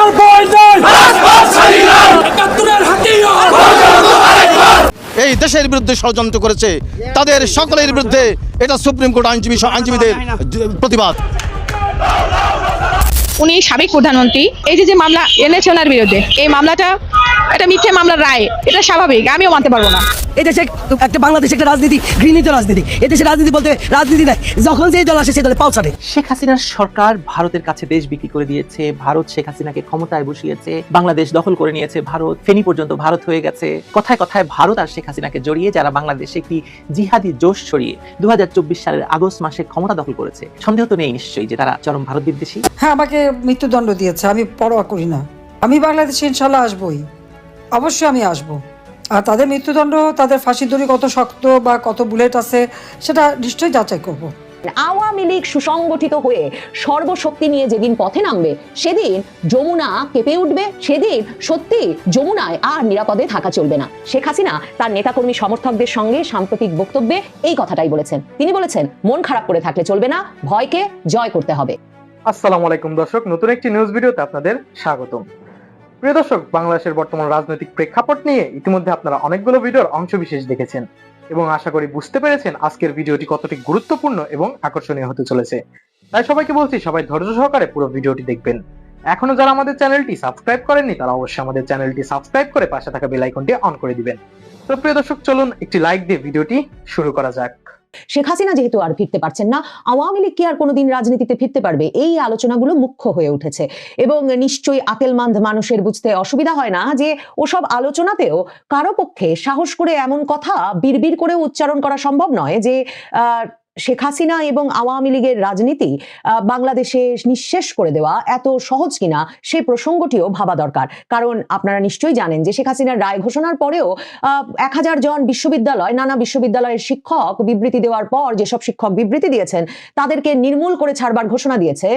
হাজার ভয় নাই একাত্তরের হাতিয়ার! এই দেশের বিরুদ্ধে ষড়যন্ত্র করেছে। তাদের সকলের বিরুদ্ধে এটা সুপ্রিম কোর্ট আইনজীবী আইনজীবীদের প্রতিবাদ। উনি সাবেক প্রধানমন্ত্রী। এই যে যে মামলা এনেছে ওনার বিরুদ্ধে এই মামলাটা একটা মিথ্যে মামলার রায়। এটা স্বাভাবিক আমিও মানতে পারব না। এই দেশে একটা বাংলাদেশ একটা রাজনীতি ঘৃণিত রাজনীতি। এদেশে রাজনীতি বলতে রাজনীতি নাই। যখন যে দল আসে সেই দলে পাও ছাড়ে। শেখ হাসিনার সরকার ভারতের কাছে দেশ বিক্রি করে দিয়েছে। ভারত শেখ হাসিনাকে ক্ষমতায় বসিয়েছে। বাংলাদেশ দখল করে নিয়েছে। ভারত ফেনী পর্যন্ত ভারত হয়ে গেছে। কথায় কথায় ভারত আর শেখ হাসিনাকে জড়িয়ে যারা বাংলাদেশে একটি জিহাদি জোশ ছড়িয়ে দু হাজার চব্বিশ সালের আগস্ট মাসে ক্ষমতা দখল করেছে। সন্দেহ তো নেই নিশ্চয়ই যে তারা চরম ভারত বিদ্বেষী। হ্যাঁ আমাকে মৃত্যুদণ্ড দিয়েছে। আমি পরোয়া করি না। আমি বাংলাদেশে ইনশাল্লাহ আসবই। অবশ্যই আমি আসব। আর তাদের মৃত্যুদণ্ড তাদের ফাঁসির দড়ি কত শক্ত বা কত বুলেট আছে সেটা নিশ্চয়ই যাচাই করব। আওয়ামী লীগ সুসংগঠিত হয়ে সর্বশক্তি নিয়ে যেদিন পথে নামবে সেদিন যমুনা কেঁপে উঠবে সেদিন সত্যি যমুনায় আর নিরাপদে থাকা চলবে না। শেখ হাসিনা তার নেতাকর্মী সমর্থকদের সঙ্গে সাম্প্রতিক বক্তব্যে এই কথাটাই বলেছেন। তিনি বলেছেন মন খারাপ করে থাকলে চলবে না ভয়কে জয় করতে হবে। আসসালামু আলাইকুম দর্শক নতুন একটি নিউজ ভিডিওতে আপনাদের স্বাগতম। প্রিয় দর্শক, বাংলাদেশের বর্তমান রাজনৈতিক প্রেক্ষাপট নিয়ে ইতিমধ্যে আপনারা অনেকগুলো ভিডিওর অংশবিশেষ দেখেছেন এবং আশা করি বুঝতে পেরেছেন আজকের ভিডিওটি কতটি গুরুত্বপূর্ণ এবং আকর্ষণীয় হতে চলেছে। তাই সবাইকে বলছি, সবাই ধৈর্য সহকারে পুরো ভিডিওটি দেখবেন। এখনও যারা আমাদের চ্যানেলটি সাবস্ক্রাইব করেননি, তারা অবশ্যই আমাদের চ্যানেলটি সাবস্ক্রাইব করে পাশে থাকা বেল আইকনটি অন করে দিবেন। তো প্রিয় দর্শক, চলুন একটি লাইক দিয়ে ভিডিওটি শুরু করা যাক। শেখ হাসিনা যেহেতু আর ফিরতে পারছেন না, আওয়ামী লীগ কি আর কোনোদিন রাজনীতিতে ফিরতে পারবে? এই আলোচনাগুলো মুখ্য হয়ে উঠেছে। এবং নিশ্চয়ই আকেলমান্ধ মানুষের বুঝতে অসুবিধা হয় না যে ওসব আলোচনাতেও কারও পক্ষে সাহস করে এমন কথা বিড়বিড় করে উচ্চারণ করা সম্ভব নয় যে শেখ হাসিনা এবং আওয়ামী লীগের রাজনীতি বাংলাদেশে নিঃশেষ করে দেওয়া এত সহজ কিনা সে প্রসঙ্গটিও ভাবা দরকার। কারণ আপনারা নিশ্চয়ই জানেন যে শেখ হাসিনার রায় ঘোষণার পরেও এক হাজার জন বিশ্ববিদ্যালয়, নানা বিশ্ববিদ্যালয়ের শিক্ষক বিবৃতি দেওয়ার পর যেসব শিক্ষক বিবৃতি দিয়েছেন, তাদেরকে নির্মূল করে ছাড়বার ঘোষণা দিয়েছে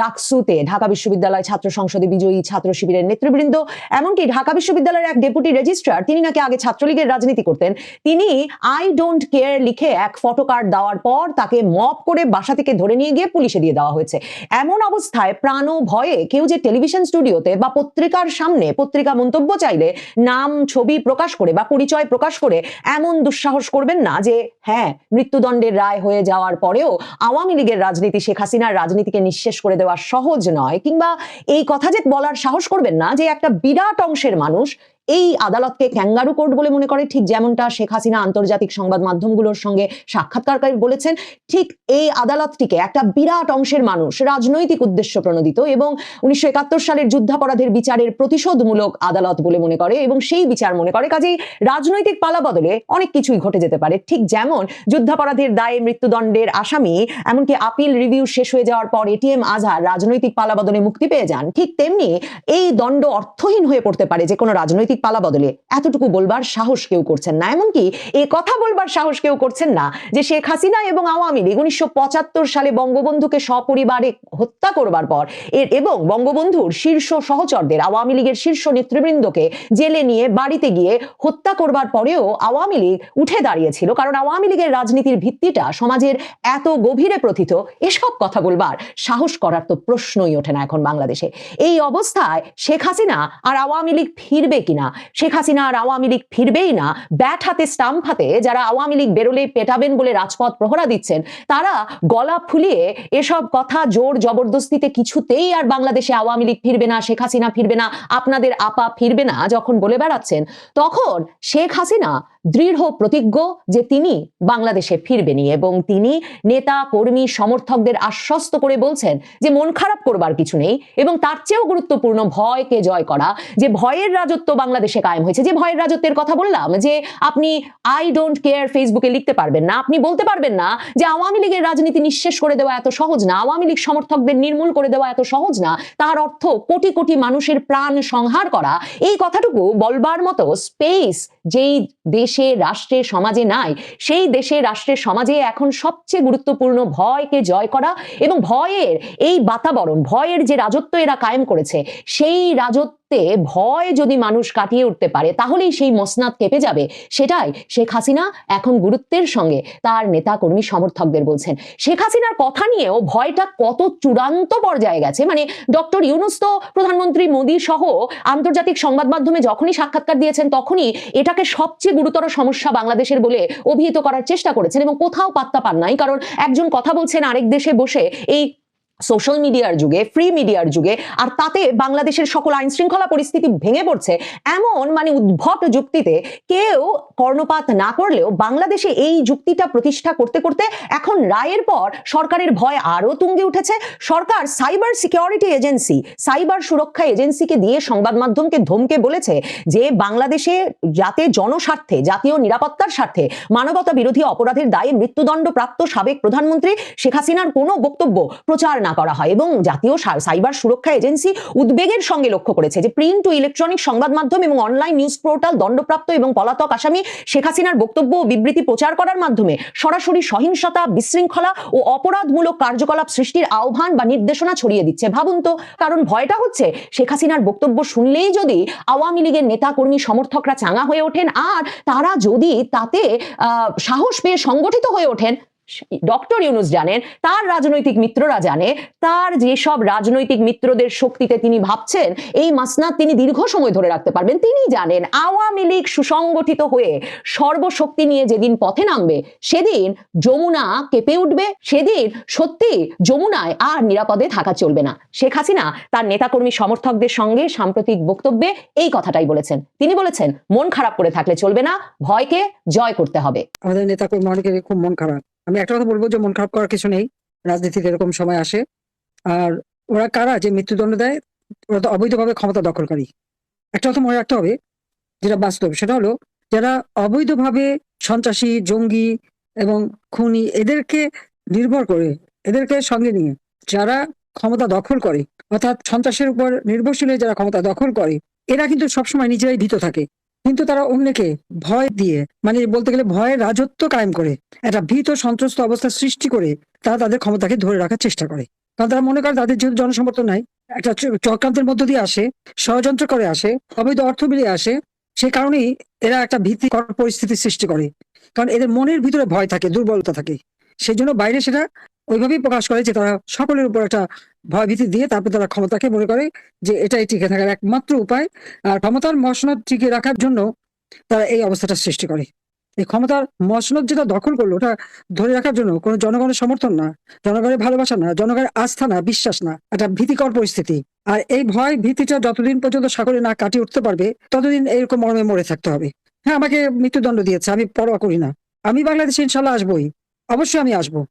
ডাকসুতে ঢাকা বিশ্ববিদ্যালয় ছাত্র সংসদে বিজয়ী ছাত্র শিবিরের নেতৃবৃন্দ। এমনকি ঢাকা বিশ্ববিদ্যালয়ের এক ডেপুটি রেজিস্ট্রার, তিনি নাকি আগে ছাত্রলীগের রাজনীতি করতেন। তিনি আই ডোন্ট কেয়ার লিখে এক ফটো কার্ড দেওয়ার পর তাকে মপ করে বাসা থেকে ধরে নিয়ে গিয়ে পুলিশে দিয়ে দেওয়া হয়েছে। এমন অবস্থায় প্রাণ ভয়ে কেউ যে টেলিভিশন স্টুডিওতে বা পত্রিকার সামনে পত্রিকা মন্তব্য চাইলে নাম, ছবি প্রকাশ করে বা পরিচয় প্রকাশ করে এমন দুঃসাহস করবেন না যে হ্যাঁ মৃত্যুদণ্ডের রায় হয়ে যাওয়ার পরেও আওয়ামী লীগের রাজনীতি শেখ হাসিনার রাজনীতিকে নিঃশেষ করে দেওয়া সহজ নয়। কিংবা এই কথা যে বলার সাহস করবেন না যে একটা বিরাট অংশের মানুষ এই আদালতকে ক্যাঙ্গারু কোর্ট বলে মনে করে, ঠিক যেমনটা শেখ হাসিনা আন্তর্জাতিক সংবাদ মাধ্যমগুলোর সঙ্গে সাক্ষাৎকারকারী বলেছেন, ঠিক এই আদালতটিকে একটা বিরাট অংশের মানুষ, রাজনৈতিক উদ্দেশ্য প্রণোদিত এবং উনিশশো একাত্তর সালের যুদ্ধাপরাধের বিচারের প্রতিশোধমূলক আদালত বলে মনে করে এবং সেই বিচার মনে করে। কাজেই রাজনৈতিক পালা বদলে অনেক কিছুই ঘটে যেতে পারে। ঠিক যেমন যুদ্ধাপরাধের দায়ে মৃত্যুদণ্ডের আসামি, এমনকি আপিল রিভিউ শেষ হয়ে যাওয়ার পর এটিএম আজহার রাজনৈতিক পালা বদলে মুক্তি পেয়ে যান। ঠিক তেমনি এই দণ্ড অর্থহীন হয়ে পড়তে পারে যে কোনো রাজনৈতিক পালা বদলে। এতটুকু বলবার সাহস কেউ করছেন না। এমনকি এ কথা বলবার সাহস কেউ করছেন না যে শেখ হাসিনা এবং আওয়ামী লীগ উনিশশো পঁচাত্তর সালে বঙ্গবন্ধুকে সপরিবারে হত্যা করবার পর এর এবং বঙ্গবন্ধুর শীর্ষ সহচরদের, আওয়ামী লীগের শীর্ষ নেতৃবৃন্দকে জেলে নিয়ে বাড়িতে গিয়ে হত্যা করবার পরেও আওয়ামী লীগ উঠে দাঁড়িয়েছিল। কারণ আওয়ামী লীগের রাজনীতির ভিত্তিটা সমাজের এত গভীরে প্রথিত, এসব কথা বলবার সাহস করার তো প্রশ্নই ওঠে না এখন বাংলাদেশে। এই অবস্থায় শেখ হাসিনা আর আওয়ামী লীগ ফিরবে কিনা? শেখ হাসিনা আর আওয়ামী লীগ ফিরবেই না। ব্যাট হাতে, স্টাম্প হাতে যারা আওয়ামী লীগ বেরোলে পেটাবেন বলে রাজপথ প্রহরা দিচ্ছেন, তারা গলা ফুলিয়ে এসব কথা জোর জবরদস্তিতে কিছুতেই আর বাংলাদেশে আওয়ামী লীগ ফিরবে না, শেখ হাসিনা ফিরবে না, আপনাদের আপা ফিরবে না যখন বলে বেড়াচ্ছেন, তখন শেখ হাসিনা দৃঢ় প্রতিজ্ঞ যে তিনি বাংলাদেশে ফিরবেনি এবং তিনি নেতা, কর্মী, সমর্থকদের আশ্বস্ত করে বলছেন যে মন খারাপ করবার কিছু নেই এবং তার চেয়েও গুরুত্বপূর্ণ ভয়কে জয় করা, যে ভয়ের রাজত্ব বাংলাদেশে কায়েম হয়েছে, যে ভয়ের রাজত্বের কথা বললাম, যে আপনি আই ডোন্ট কেয়ার ফেসবুকে লিখতে পারবেন না, আপনি বলতে পারবেন না যে আওয়ামী লীগের রাজনীতি নিঃশেষ করে দেওয়া এত সহজ না, আওয়ামী লীগ সমর্থকদের নির্মূল করে দেওয়া এত সহজ না, তার অর্থ কোটি কোটি মানুষের প্রাণ সংহার করা, এই কথাটুকু বলবার মতো স্পেস যেই দেশ দেশে রাষ্ট্রে, সমাজে নাই। সেই দেশে রাষ্ট্রের সমাজে এখন সবচেয়ে গুরুত্বপূর্ণ ভয়কে জয় করা এবং ভয়ের এই বাতাবরণ, ভয়ের যে রাজত্ব এরা কায়েম করেছে, সেই রাজত্বে ভয় যদি মানুষ কাটিয়ে উঠতে পারে, তাহলেই সেই মসনাদ কেঁপে যাবে। সেটাই শেখ হাসিনা এখন গুরুত্বের সঙ্গে তার নেতা কর্মী সমর্থকদের বলছেন। শেখ হাসিনার কথা নিয়েও ভয়টা কত চূড়ান্ত পর্যায়ে গেছে। মানে ডক্টর ইউনুস তো প্রধানমন্ত্রী মোদী সহ আন্তর্জাতিক সংবাদ মাধ্যমে যখনই সাক্ষাৎকার দিয়েছেন, তখনই এটাকে সবচেয়ে গুরুতর সমস্যা বাংলাদেশের বলে অভিহিত করার চেষ্টা করেছেন এবং কোথাও পাত্তা পান নাই। কারণ একজন কথা বলছেন, আরেক দেশে বসে এই সোশ্যাল মিডিয়ার যুগে ফ্রি মিডিয়ার যুগে, আর তাতে বাংলাদেশের সকল আইন শৃঙ্খলা পরিস্থিতি ভেঙে পড়ছে, এমন মানে উদ্ভট যুক্তিতে কেউ কর্ণপাত না করলেও বাংলাদেশে এই যুক্তিটা প্রতিষ্ঠা করতে করতে এখন রায়ের পর সরকারের ভয় আরও তুঙ্গে উঠেছে। সরকার সাইবার সিকিউরিটি এজেন্সি সাইবার সুরক্ষা এজেন্সিকে দিয়ে সংবাদ মাধ্যমকে ধমকে বলেছে যে বাংলাদেশে যাতে জনস্বার্থে, জাতীয় নিরাপত্তার স্বার্থে মানবতা বিরোধী অপরাধের দায়ে মৃত্যুদণ্ড প্রাপ্ত সাবেক প্রধানমন্ত্রী শেখ হাসিনার কোনো বক্তব্য, প্রচার না করা হয় এবং জাতীয় সাইবার সুরক্ষা এজেন্সি উদ্বেগের সঙ্গে লক্ষ্য করেছে যে প্রিন্ট ও ইলেকট্রনিক সংবাদ মাধ্যম এবং অনলাইন নিউজ পোর্টাল, দণ্ডপ্রাপ্ত এবং পলাতক আসামি শেখ হাসিনার বক্তব্য ও বিবৃতি প্রচার করার মাধ্যমে সরাসরি সহিংসতা, বিশৃঙ্খলা ও অপরাধমূলক কার্যকলাপ সৃষ্টির আহ্বান বা নির্দেশনা ছড়িয়ে দিচ্ছে। ভাবুন তো, কারণ ভয়টা হচ্ছে শেখ হাসিনার বক্তব্য শুনলেই যদি আওয়ামী লীগের নেতা কর্মী সমর্থকরা চাঙা হয়ে ওঠেন, আর তারা যদি তাতে সাহস পেয়ে সংগঠিত হয়ে ওঠেন ডক্টর ইউনুস জানেন, তার রাজনৈতিক মিত্ররা জানে, তার যেসব রাজনৈতিক মিত্রদের শক্তিতে তিনি ভাবছেন, এই মাসনাদ তিনি দীর্ঘ সময় ধরে রাখতে পারবেন। তিনি জানেন, আওয়ামী লীগ সুসংগঠিত হয়ে সর্বশক্তি নিয়ে যেদিন পথে নামবে, সেদিন যমুনা কেঁপে উঠবে, সেদিন সত্যি যমুনায় আর নিরাপদে থাকা চলবে না। শেখ হাসিনা তার নেতাকর্মী সমর্থকদের সঙ্গে সাম্প্রতিক বক্তব্যে এই কথাটাই বলেছেন। তিনি বলেছেন, মন খারাপ করে থাকলে চলবে না, ভয়কে জয় করতে হবে। আমাদের নেতা কর্মী অনেকের খুব মন খারাপ। আমি একটা কথা বলব যে মন খারাপ করার কিছু নেই, রাজনীতিতে এরকম সময় আসে। আর ওরা কারা যে মৃত্যুদণ্ড দেয়, ওরা তো অবৈধভাবে ক্ষমতা দখলকারী একটা কথা মনে রাখতে হবে, যেটা বাস্তব, সেটা হলো যারা অবৈধভাবে সন্ত্রাসী, জঙ্গি এবং খুনি, এদেরকে নির্ভর করে, এদেরকে সঙ্গে নিয়ে যারা ক্ষমতা দখল করে, অর্থাৎ সন্ত্রাসের উপর নির্ভরশীল যারা ক্ষমতা দখল করে, এরা কিন্তু সবসময় নিজেরাই ভীত থাকে। কিন্তু তারা অন্যকে ভয় দিয়ে মানে বলতে গেলে ভয়ের রাজত্ব কায়েম করে, একটা ভীত সন্ত্রস্ত অবস্থা সৃষ্টি করে তারা তাদের ক্ষমতাকে ধরে রাখার চেষ্টা করে। কারণ তারা মনে করে তাদের যেহেতু জনসমর্থন নাই, একটা চক্রান্তের মধ্য দিয়ে আসে, ষড়যন্ত্র করে আসে, অবৈধ অর্থ বিলিয়ে আসে, সে কারণেই এরা একটা ভীতিকর পরিস্থিতি সৃষ্টি করে। কারণ এদের মনের ভিতরে ভয় থাকে, দুর্বলতা থাকে। সেই জন্য বাইরে সেটা ওইভাবেই প্রকাশ করে যে তারা সকলের উপর একটা ভয় ভীতি দিয়ে তারপর তারা ক্ষমতাকে মনে করে যে এটাই টিকে থাকার একমাত্র উপায়। আর ক্ষমতার মসনদ টিকে রাখার জন্য তারা এই অবস্থাটা সৃষ্টি করে। এই ক্ষমতার মসনদ যেটা দখল করল, ওটা ধরে রাখার জন্য কোনো জনগণের সমর্থন না, জনগণের ভালোবাসা না, জনগণের আস্থা না, বিশ্বাস না, একটা ভীতিকর পরিস্থিতি। আর এই ভয় ভীতিটা যতদিন পর্যন্ত সাগরে না কাটিয়ে উঠতে পারবে, ততদিন এরকম মর্মে মরে থাকতে হবে। হ্যাঁ আমাকে মৃত্যুদণ্ড দিয়েছে, আমি পরোয়া করি না। আমি বাংলাদেশে ইনশাল্লাহ আসবোই। অবশ্যই আমি আসব।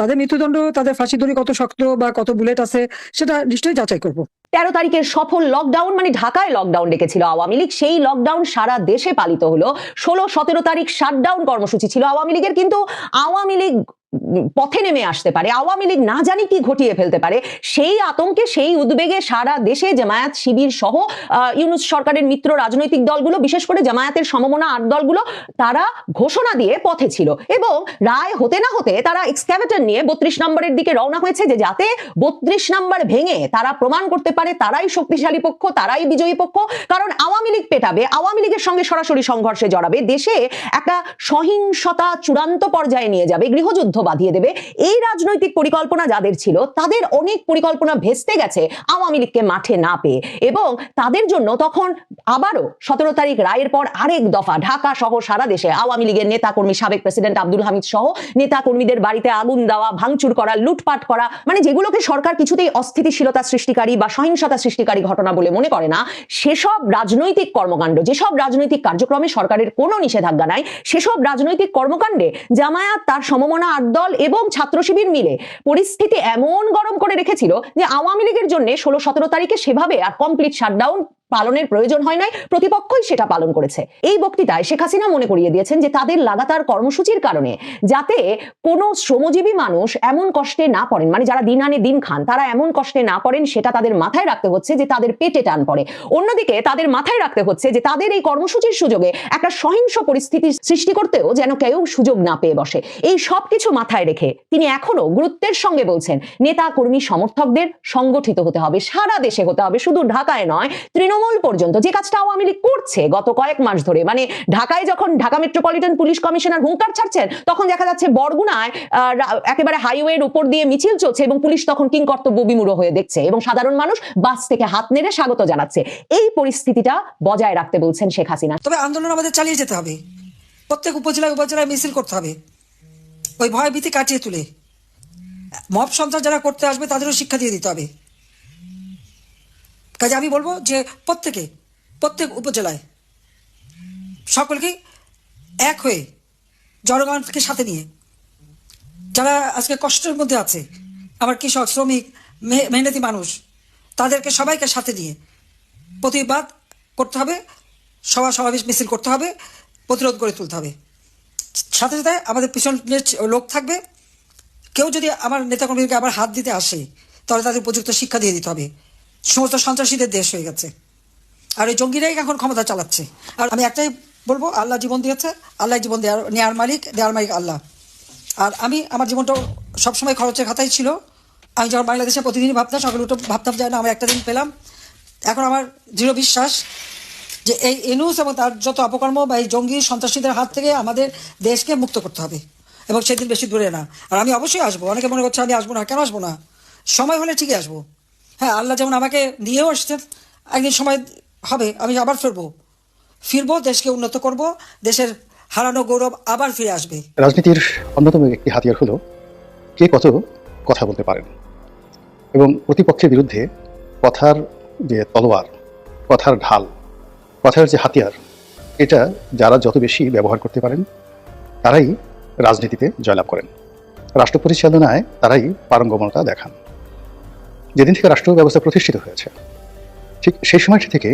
তাদের মৃত্যুদণ্ড, তাদের ফাঁসি দড়ি কত শক্ত বা কত বুলেট আছে, সেটা নিশ্চয়ই যাচাই করব। তেরো তারিখের সফল লকডাউন মানে ঢাকায় লকডাউন ডেকেছিল আওয়ামী লীগ, সেই লকডাউন সারা দেশে পালিত হলো। ষোলো, সতেরো তারিখ শাটডাউন কর্মসূচি ছিল আওয়ামী লীগের, কিন্তু আওয়ামী লীগ পথে নেমে আসতে পারে, আওয়ামী লীগ না জানি কি ঘটিয়ে ফেলতে পারে, সেই আতঙ্কে, সেই উদ্বেগে সারা দেশে জামায়াত শিবির সহ ইউনুস সরকারের মিত্র রাজনৈতিক দলগুলো, বিশেষ করে জামায়াতের সমমনা আট দলগুলো, তারা ঘোষণা দিয়ে পথে ছিল এবং রায় হতে না হতে তারা এক্সক্যাভেটর নিয়ে বত্রিশ নম্বরের দিকে রওনা হয়েছে যে যাতে বত্রিশ নম্বর ভেঙে তারা প্রমাণ করতে পারে তারাই শক্তিশালী পক্ষ, তারাই বিজয়ী পক্ষ, কারণ আওয়ামী লীগ পেটাবে, আওয়ামী লীগের সঙ্গে সরাসরি সংঘর্ষে জড়াবে, দেশে একটা সহিংসতা চূড়ান্ত পর্যায়ে নিয়ে যাবে, গৃহযুদ্ধ বাঁধিয়ে দেবে। এই রাজনৈতিক পরিকল্পনা যাদের ছিল, তাদের অনেক পরিকল্পনা ভেস্তে গেছে আওয়ামী লীগকে মাঠে না পেয়ে। এবং তাদের জন্য তখন আবারও সতেরো তারিখ রায়ের পর আরেক দফা ঢাকা সহ সারা দেশে আওয়ামী লীগের নেতাকর্মী, সাবেক প্রেসিডেন্ট আব্দুল হামিদ সহ নেতাকর্মীদের বাড়িতে আগুন দেওয়া, ভাঙচুর করা, লুটপাট করা মানে যেগুলোকে সরকার কিছুতেই অস্থিতিশীলতা সৃষ্টিকারী বা সহিংসতা সৃষ্টিকারী ঘটনা বলে মনে করে না, সেসব রাজনৈতিক কর্মকাণ্ড, যেসব রাজনৈতিক কার্যক্রমে সরকারের কোনো নিষেধাজ্ঞা নাই, সেসব রাজনৈতিক কর্মকাণ্ডে জামায়াত তার সমমনা দল এবং ছাত্র শিবির মিলে পরিস্থিতি এমন গরম করে রেখেছিল যে আওয়ামী লীগের জন্য ষোলো সতেরো তারিখে সেভাবে আর কমপ্লিট শাটডাউন পালনের প্রয়োজন হয় নাই, প্রতিপক্ষই সেটা পালন করেছে। এই বক্তৃতায় শেখ হাসিনা মনে করিয়ে দিয়েছেন যে তাদের লাগাতার কর্মসূচির কারণে যাতে কোনো শ্রমজীবী মানুষ এমন কষ্টে না পড়েন মানে যারা দিন আনে দিন খান, তারা এমন কষ্টে না পড়েন, সেটা তাদের মাথায় রাখতে হচ্ছে যে তাদের পেটে টান পড়ে। অন্যদিকে তাদের মাথায় রাখতে হচ্ছে যে তাদের এই কর্মসূচির সুযোগে একটা সহিংস পরিস্থিতি সৃষ্টি করতেও যেন কেউ সুযোগ না পেয়ে বসে। এই সব কিছু মাথায় রেখে তিনি এখনও গুরুত্বের সঙ্গে বলছেন, নেতা কর্মী সমর্থকদের সংগঠিত হতে হবে, সারা দেশে হতে হবে, শুধু ঢাকায় নয়, তৃণমূল পর্যন্ত যে কাজটা আওয়ামী লীগ করছে গত কয়েক মাস ধরে মানে ঢাকায় যখন ঢাকা মেট্রোপলিটন পুলিশ কমিশনার হুঙ্কার ছাড়ছেন, তখন দেখা যাচ্ছে বরগুনায় একেবারে হাইওয়ের উপর দিয়ে মিছিল চলছে এবং পুলিশ তখন কিং কর্তব্য হয়ে দেখছে এবং সাধারণ মানুষ বাস থেকে হাত নেড়ে স্বাগত জানাচ্ছে। এই পরিস্থিতিটা বজায় রাখতে বলছেন শেখ হাসিনা। তবে আন্দোলন আমাদের চালিয়ে যেতে হবে। প্রত্যেক উপজেলায় উপজেলায় মিছিল করতে হবে। ওই ভয় ভীতি কাটিয়ে তুলে। মব সন্ত্রাস যারা করতে আসবে, তাদেরও শিক্ষা দিয়ে দিতে হবে। কাজে আমি বলব যে প্রত্যেকে, প্রত্যেক উপজেলায় সকলকে এক হয়ে জনগণকে সাথে নিয়ে, যারা আজকে কষ্টের মধ্যে আছে, আমার কৃষক, শ্রমিক মেহনতি মানুষ, তাদেরকে সবাইকে সাথে নিয়ে প্রতিবাদ করতে হবে সভা সমাবেশ মিছিল করতে হবে, প্রতিরোধ করে তুলতে হবে। সাথে সাথে আমাদের পিছনে লোক থাকবে। কেউ যদি আমার নেতাকর্মীকে আবার হাত দিতে আসে, তাহলে তাদের উপযুক্ত শিক্ষা দিয়ে দিতে হবে। সমস্ত সন্ত্রাসীদের দেশ হয়ে গেছে। আর এই জঙ্গিরাই এখন ক্ষমতা চালাচ্ছে। আর আমি একটাই বলব, আল্লাহ জীবন দিয়েছে, আল্লাহ জীবন দেওয়ার নেয়ার মালিক দেওয়ার মালিক আল্লাহ। আর আমি আমার জীবনটা সবসময় খরচের খাতাই ছিল। আমি যখন বাংলাদেশে প্রতিদিনই ভাবতাম, সকালে উঠে ভাবতাম যে, না, আমরা একটা দিন পেলাম। এখন আমার দৃঢ় বিশ্বাস যে, এই এনুস এবং তার যত অপকর্ম বা এই জঙ্গি সন্ত্রাসীদের হাত থেকে আমাদের দেশকে মুক্ত করতে হবে। এবং সেদিন বেশি দূরে না। আর আমি অবশ্যই আসব। অনেকে মনে করছে আমি আসব না। কেন আসব না? সময় হলে ঠিকই আসব। হ্যাঁ আল্লাহ যেমন আমাকে নিয়েও আসছেন, একদিন সময় হবে, আমি আবার ফিরবো। ফিরবো, দেশকে উন্নত করব, দেশের হারানো গৌরব আবার ফিরে আসবে। রাজনীতির অন্যতম একটি হাতিয়ার হলো, কে কত কথা বলতে পারেন। এবং প্রতিপক্ষের বিরুদ্ধে কথার যে তলোয়ার, কথার ঢাল, কথার যে হাতিয়ার, এটা যারা যত বেশি ব্যবহার করতে পারেন, তারাই রাজনীতিতে জয়লাভ করেন। রাষ্ট্র পরিচালনায় তারাই পারঙ্গমতা দেখান। যেদিন থেকে রাষ্ট্র ব্যবস্থা প্রতিষ্ঠিত হয়েছে, ঠিক সেই সময়টি থেকে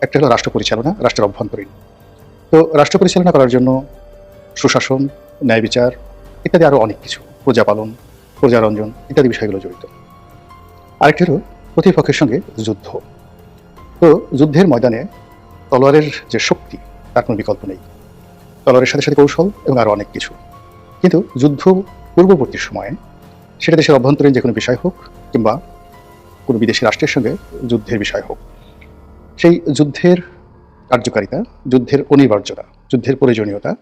একটা হলো রাষ্ট্র পরিচালনা, রাষ্ট্রের অভ্যন্তরীণ। তো রাষ্ট্র পরিচালনা করার জন্য সুশাসন, ন্যায় বিচার ইত্যাদি আরও অনেক কিছু প্রজাপালন প্রজারঞ্জন ইত্যাদি বিষয়গুলো জড়িত। আরেকটি হলো প্রতিপক্ষের সঙ্গে যুদ্ধ। তো যুদ্ধের ময়দানে তলোয়ারের যে শক্তি, তার কোনো বিকল্প নেই। তলোয়ারের সাথে সাথে কৌশল এবং আরও অনেক কিছু। কিন্তু যুদ্ধ পূর্ববর্তী সময়ে সেটা দেশের অভ্যন্তরীণ যে কোনো বিষয় হোক কিংবা কোনো বিদেশি রাষ্ট্রের সঙ্গে যুদ্ধের বিষয় হোক। সেই যুদ্ধের কার্যকারিতা, যুদ্ধের অনিবার্যতা, যুদ্ধের প্রয়োজনীয়তা,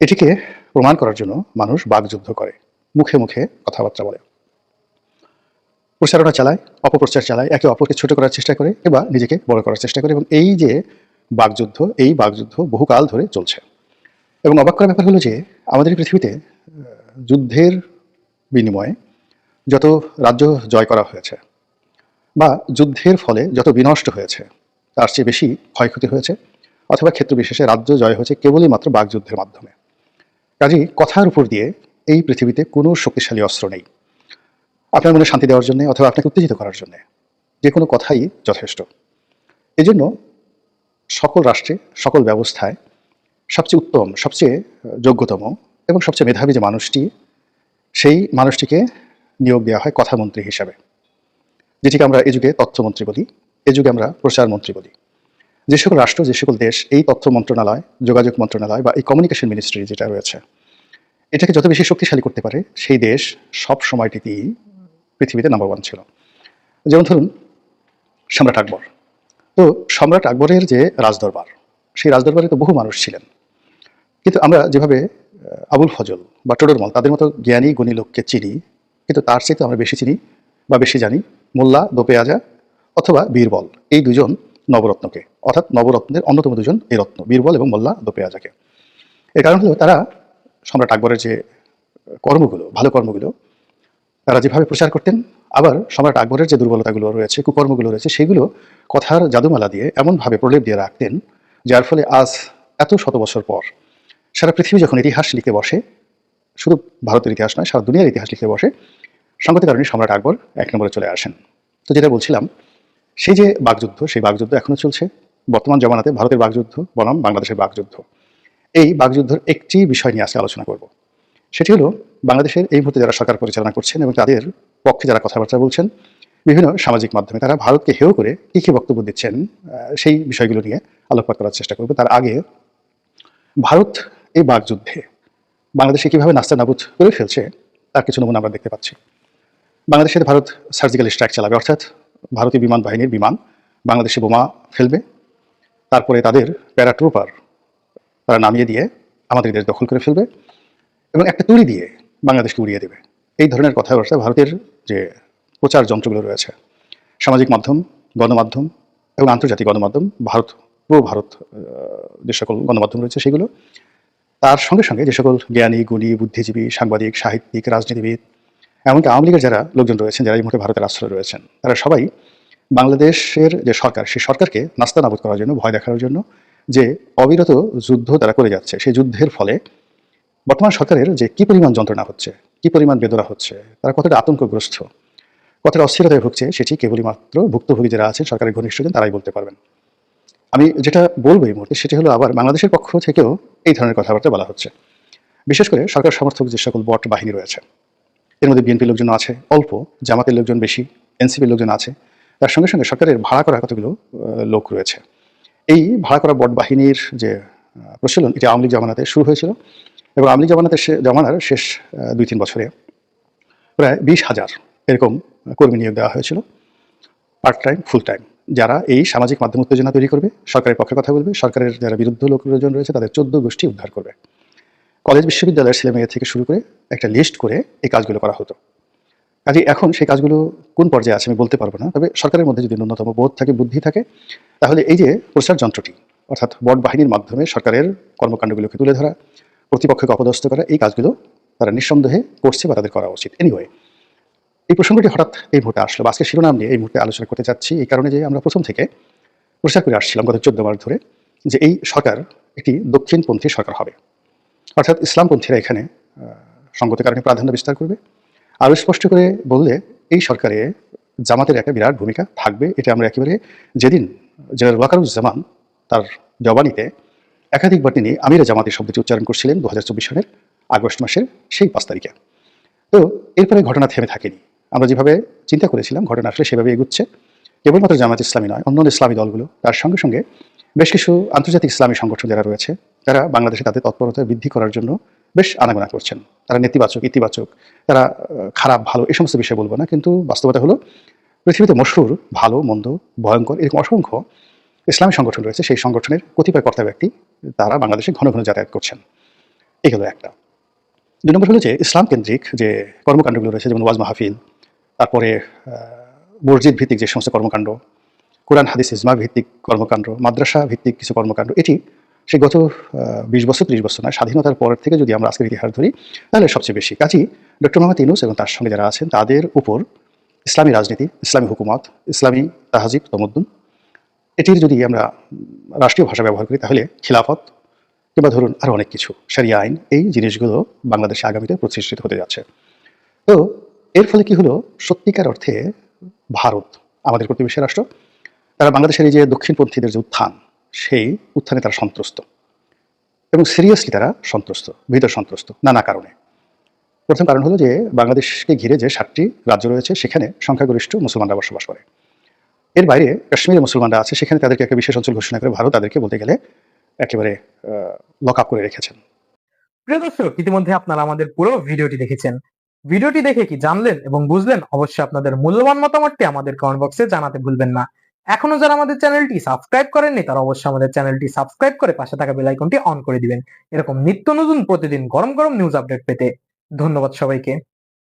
এটিকে প্রমাণ করার জন্য মানুষ বাগযুদ্ধ করে, মুখে মুখে কথাবার্তা বলে। প্রচারণা চালায়, অপপ্রচার চালায়, একে অপরকে ছোট করার চেষ্টা করে কিংবা নিজেকে বড় করার চেষ্টা করে এবং এই যে বাগযুদ্ধ এই বাগযুদ্ধ বহুকাল ধরে চলছে। এবং অবাক করার ব্যাপার হলো যে, আমাদের পৃথিবীতে যুদ্ধের বিনিময়ে যত রাজ্য জয় করা হয়েছে বা যুদ্ধের ফলে যত বিনষ্ট হয়েছে, তার চেয়ে বেশি ক্ষয়ক্ষতি হয়েছে, অথবা ক্ষেত্র বিশেষে রাজ্য জয় হয়েছে কেবলই মাত্র বাগযুদ্ধের মাধ্যমে। কাজেই কথার উপর দিয়ে এই পৃথিবীতে কোনো শক্তিশালী অস্ত্র নেই। আপনার মনে শান্তি দেওয়ার জন্য অথবা আপনাকে উত্তেজিত করার জন্য যে কোনো কথাই যথেষ্ট। এজন্য সকল রাষ্ট্রে, সকল ব্যবস্থায় সবচেয়ে উত্তম, সবচেয়ে যোগ্যতম এবং সবচেয়ে মেধাবী যে মানুষটি, সেই মানুষটিকে নিয়োগ দেওয়া হয় কথামন্ত্রী হিসাবে। যেটিকে আমরা এ যুগে তথ্যমন্ত্রী বলি, এ যুগে আমরা প্রচার মন্ত্রী বলি। যে সকল রাষ্ট্র, যে সকল দেশ এই তথ্য মন্ত্রণালয়, যোগাযোগ মন্ত্রণালয় বা এই কমিউনিকেশন মিনিস্ট্রি যেটা রয়েছে, এটাকে যত বেশি শক্তিশালী করতে পারে, সেই দেশ সব সময়টিতেই পৃথিবীতে নাম্বার ওয়ান ছিল। যেমন ধরুন, সম্রাট আকবর। তো সম্রাট আকবরের যে রাজদরবার, সেই রাজদরবারে তো বহু মানুষ ছিলেন। কিন্তু আমরা যেভাবে আবুল ফজল বা টোডরমল, তাদের মতো জ্ঞানী, গুণী লোককে চিনি, কিন্তু তার চাইতে আমরা বেশি চিনি বা বেশি জানি মোল্লা, দোপেয়াজা অথবা বীরবল, এই দুজন নবরত্নকে। অর্থাৎ নবরত্নের অন্যতম দুজন এই রত্ন, বীরবল এবং মোল্লা, দোপেয়াজাকে। এর কারণ হলো তারা সম্রাট আকবরের যে কর্মগুলো, ভালো কর্মগুলো, তারা যেভাবে প্রচার করতেন, আবার সম্রাট আকবরের যে দুর্বলতাগুলো রয়েছে, কুকর্মগুলো রয়েছে, সেগুলো কথার জাদুমালা দিয়ে এমনভাবে প্রলেপ দিয়ে রাখতেন, যার ফলে আজ এত শত বছর পর সারা পৃথিবী যখন ইতিহাস লিখতে বসে, শুধু ভারতের ইতিহাস নয়, সারা দুনিয়ার ইতিহাস লিখতে বসে সঙ্গতি কারণে সম্রাট আকবর এক নম্বরে চলে আসেন। তো যেটা বলছিলাম, সেই যে বাকযুদ্ধ, সেই বাকযুদ্ধ এখনও চলছে। বর্তমান জমানাতে ভারতের বাকযুদ্ধ, বনাম বাংলাদেশের বাকযুদ্ধ। এই বাকযুদ্ধের একটি বিষয় নিয়ে আজকে আলোচনা করব। সেটি হলো, বাংলাদেশের এই মুহূর্তে যারা সরকার পরিচালনা করছেন এবং তাদের পক্ষে যারা কথাবার্তা বলছেন, বিভিন্ন সামাজিক মাধ্যমে তারা ভারতকে হেয় করে কী কী বক্তব্য দিচ্ছেন সেই বিষয়গুলো নিয়ে আলোকপাত করার চেষ্টা করব। তার আগে, ভারত এই বাকযুদ্ধে বাংলাদেশে কীভাবে নাস্তা নাবুদ করে ফেলছে, তার কিছু নমুনা আমরা দেখতে পাচ্ছি। বাংলাদেশের ভারত সার্জিক্যাল স্ট্রাইক চালাবে, অর্থাৎ ভারতীয় বিমান বাহিনীর বিমান বাংলাদেশে বোমা ফেলবে, তারপরে তাদের প্যারাট্রুপার তারা নামিয়ে দিয়ে আমাদের দেশ দখল করে ফেলবে এবং একটা তুড়ি দিয়ে বাংলাদেশকে উড়িয়ে দেবে। এই ধরনের কথাবার্তা ভারতের যে প্রচার যন্ত্রগুলো রয়েছে, সামাজিক মাধ্যম, গণমাধ্যম এবং আন্তর্জাতিক গণমাধ্যম, ভারত, পুরো ভারত যে সকল গণমাধ্যম রয়েছে সেগুলো, তার সঙ্গে সঙ্গে যে সকল জ্ঞানী, গুণী, বুদ্ধিজীবী, সাংবাদিক, সাহিত্যিক, রাজনীতিবিদ এমনকি আওয়ামী লীগের যারা লোকজন রয়েছেন, যারা এই মুহূর্তে ভারতের আশ্রয় রয়েছেন, তারা সবাই বাংলাদেশের যে সরকার, সেই সরকারকে নাস্তা নাবুদ করার জন্য, ভয় দেখানোর জন্য যে অবিরত যুদ্ধ তারা করে যাচ্ছে, সেই যুদ্ধের ফলে বর্তমান সরকারের যে কি পরিমাণ যন্ত্রণা হচ্ছে, কি পরিমাণ বেদনা হচ্ছে, তারা কতটা আতঙ্কগ্রস্ত, কতটা অস্থিরতায় ভুগছে, সেটি কেবলই মাত্র ভুক্তভোগী যারা আছেন, সরকারের ঘনিষ্ঠজন তারাই বলতে পারবেন। আমি যেটা বলব এই মুহূর্তে, সেটি হলো আবার বাংলাদেশের পক্ষ থেকেও এই ধরনের কথাবার্তা বলা হচ্ছে। বিশেষ করে সরকার সমর্থক যে সকল বট বাহিনী রয়েছে এর মধ্যে বিএনপির লোকজন আছে, অল্প, জামাতের লোকজন বেশি, এনসিপির লোকজন আছে। তার সঙ্গে সঙ্গে সরকারের ভাড়া করা কতগুলো লোক রয়েছে। এই ভাড়া করা বট বাহিনীর যে প্রচলন, এটি আওয়ামী লীগ জামানাতে শুরু হয়েছিল এবং আওয়ামী লীগ জামানাতে জামানার শেষ দুই তিন বছরে প্রায় বিশ হাজার এরকম কর্মী নিয়োগ দেওয়া হয়েছিল পার্ট টাইম ফুল টাইম যারা এই সামাজিক মাধ্যম উত্তেজনা তৈরি করবে, সরকারের পক্ষে কথা বলবে, সরকারের যারা বিরুদ্ধ লোকজন রয়েছে তাদের চোদ্দ গোষ্ঠী উদ্ধার করবে। কলেজ বিশ্ববিদ্যালয়ের ছেলে মেয়ে থেকে শুরু করে একটা লিস্ট করে এই কাজগুলো করা হতো। কাজে এখন সেই কাজগুলো কোন পর্যায়ে আছে আমি বলতে পারব না, তবে সরকারের মধ্যে যদি ন্যূনতম বোধ থাকে, বুদ্ধি থাকে, তাহলে এই যে প্রচার যন্ত্রটি, অর্থাৎ বট বাহিনীর মাধ্যমে সরকারের কর্মকাণ্ডগুলোকে তুলে ধরা, প্রতিপক্ষকে অপদস্থ করা, এই কাজগুলো তারা নিঃসন্দেহে করছে বা তাদের করা উচিত। এনিওয়ে এই প্রসঙ্গটি হঠাৎ এই মুহূর্তে আসলো আজকে শিরোনাম নিয়ে এই মুহূর্তে আলোচনা করতে যাচ্ছি, এই কারণে যে আমরা প্রথম থেকে প্রচার করে আসছিলাম গত চোদ্দ মাস ধরে যে এই সরকার একটি দক্ষিণপন্থী সরকার হবে। অর্থাৎ ইসলামপন্থীরা এখানে আহ, সঙ্গত কারণে প্রাধান্য বিস্তার করবে। আরও স্পষ্ট করে বললে এই সরকারে জামাতের একটা বিরাট ভূমিকা থাকবে। এটা আমরা একেবারে যেদিন জেনারেল ওয়াকারুজ্জামান তার জবানিতে একাধিকবার তিনি আমিরে জামাতের শব্দটি উচ্চারণ করছিলেন দু হাজার চব্বিশ সালের আগস্ট মাসের সেই পাঁচ তারিখে। তো এরপরে ঘটনা থেমে থাকেনি। আমরা যেভাবে চিন্তা করেছিলাম ঘটনা আসলে সেভাবে এগুচ্ছে। কেবলমাত্র জামাত ইসলামী নয় অন্যান্য ইসলামী দলগুলো তার সঙ্গে সঙ্গে বেশ কিছু আন্তর্জাতিক ইসলামী সংগঠন যারা রয়েছে তারা বাংলাদেশে তাদের তৎপরতা বৃদ্ধি করার জন্য বেশ আনাগোনা করছেন। তারা নেতিবাচক, ইতিবাচক, তারা খারাপ, ভালো এই সমস্ত বিষয় বলব না, কিন্তু বাস্তবতা হলো পৃথিবীতে মশহুর ভালো, মন্দ, ভয়ঙ্কর এরকম অসংখ্য ইসলামী সংগঠন রয়েছে, সেই সংগঠনের কতিপয় কর্তা ব্যক্তি তারা বাংলাদেশে ঘন ঘন যাতায়াত করছেন। এই হলো একটা। দুই নম্বর হলো যে ইসলাম কেন্দ্রিক যে কর্মকাণ্ডগুলো রয়েছে, যেমন ওয়াজ মাহফিল, তারপরে মসজিদ ভিত্তিক যে সমস্ত কর্মকাণ্ড, কোরআন, হাদিস ইসমা ভিত্তিক কর্মকাণ্ড মাদ্রাসা ভিত্তিক কিছু কর্মকাণ্ড, এটি সেই গত বিশ বছর, ত্রিশ বছর নয়, স্বাধীনতার পর থেকে যদি আমরা আজকের ইতিহাস ধরি, তাহলে সবচেয়ে বেশি। কাজী ডক্টর মোহাম্মদ ইনুস এবং তার সঙ্গে যারা আছেন, তাদের উপর ইসলামী রাজনীতি, ইসলামী হুকুমত, ইসলামী তাহাজিব, তমদ্দুন, এটির যদি আমরা রাষ্ট্রীয় ভাষা ব্যবহার করি, তাহলে খিলাফত কিংবা ধরুন আরও অনেক কিছু সারিয়া আইন, এই জিনিসগুলো বাংলাদেশে আগামীতে প্রতিষ্ঠিত হতে যাচ্ছে। তো এর ফলে কি হলো? সত্যিকার অর্থে ভারত আমাদের প্রতিবেশী রাষ্ট্র, তারা বাংলাদেশের এই যে দক্ষিণপন্থীদের যে উত্থান সেই উত্থানে তারা সন্ত্রস্ত। এবং সিরিয়াসলি তারা সন্ত্রস্ত ভিতর সন্ত্রস্ত, নানা কারণে। প্রথম কারণ হলো যে, বাংলাদেশকে ঘিরে যে সাতটি রাজ্য রয়েছে, সেখানে সংখ্যাগরিষ্ঠ মুসলমানরা বসবাস করে। এর বাইরে কাশ্মীরে মুসলমানরা আছে, সেখানে তাদেরকে একটা বিশেষ অঞ্চল ঘোষণা করে ভারত তাদেরকে বলতে গেলে একেবারে লক আপ করে রেখেছেন। প্রিয় দর্শক, ইতিমধ্যে আপনারা আমাদের পুরো ভিডিওটি দেখেছেন। ভিডিওটি দেখে কি জানলেন এবং বুঝলেন, অবশ্যই আপনাদের মূল্যবান মতামতটি আমাদের কমেন্ট বক্সে জানাতে ভুলবেন না। এখনও যারা আমাদের চ্যানেলটি সাবস্ক্রাইব করেননি, তারা অবশ্যই আমাদের চ্যানেলটি সাবস্ক্রাইব করে পাশে থাকা বেল আইকনটি অন করে দিবেন। এরকম নিত্য নতুন প্রতিদিন গরম গরম নিউজ আপডেট পেতে ধন্যবাদ সবাইকে।